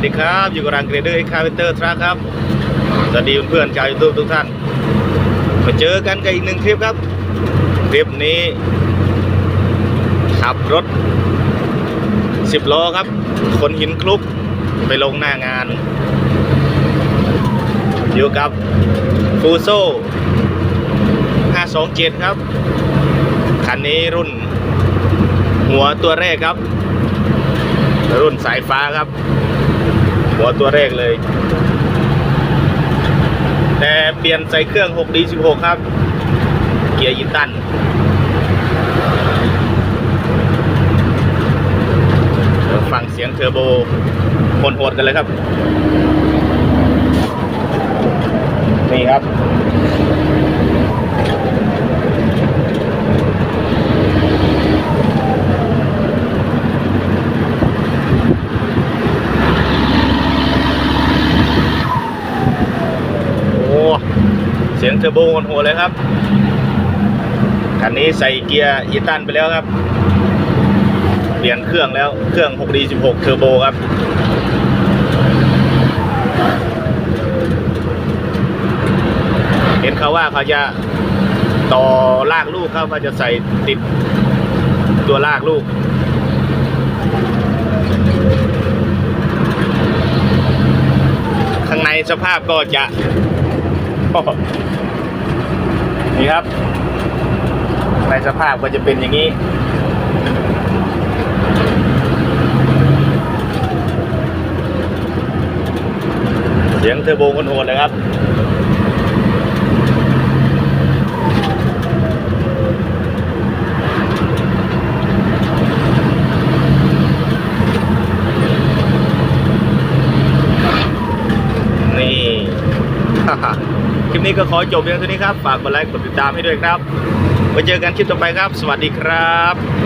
วัสดีครับ อยู่กับรังเกรเดอร์เอ็กคาเวนเตอร์ทรัคครับ สวัสดีเพื่อนๆชาวยูทูบทุกท่าน มาเจอกันกับอีกหนึ่งคลิปครับ คลิปนี้ ขับรถ 10 ล้อครับ คนหินคลุกไปลงหน้างาน อยู่กับฟูโซ527 ครับ คันนี้รุ่น หัวตัวแรกครับ รุ่นสายฟ้าครับ หัวตัวแรกเลย แต่เปลี่ยนใส่เครื่อง 6D16 ครับ เกียร์ยินตันฟังเสียงเทอร์โบโหดกันเลยครับ นี่ครับ โอ้ เสียงเทอร์โบโหดๆเลยครับ คันนี้ใส่เกียร์อีตันไปแล้วครับ เปลี่ยนเครื่องแล้วเครื่อง 6D16 เทอร์โบครับเห็นเขาว่าเขาจะต่อลากลูกครับว่าจะใส่ติดตัวลากลูก ข้างในสภาพก็จะ นี่ครับ ในสภาพก็จะเป็นอย่างนี้ เสียงเทอร์โบคนโหดเลยครับ นี่ คลิปนี้ก็ขอจบเพียงเท่านี้ครับ ฝากกดไลค์กดติดตามให้ด้วยครับไว้เจอกันคลิปต่อไปครับ สวัสดีครับ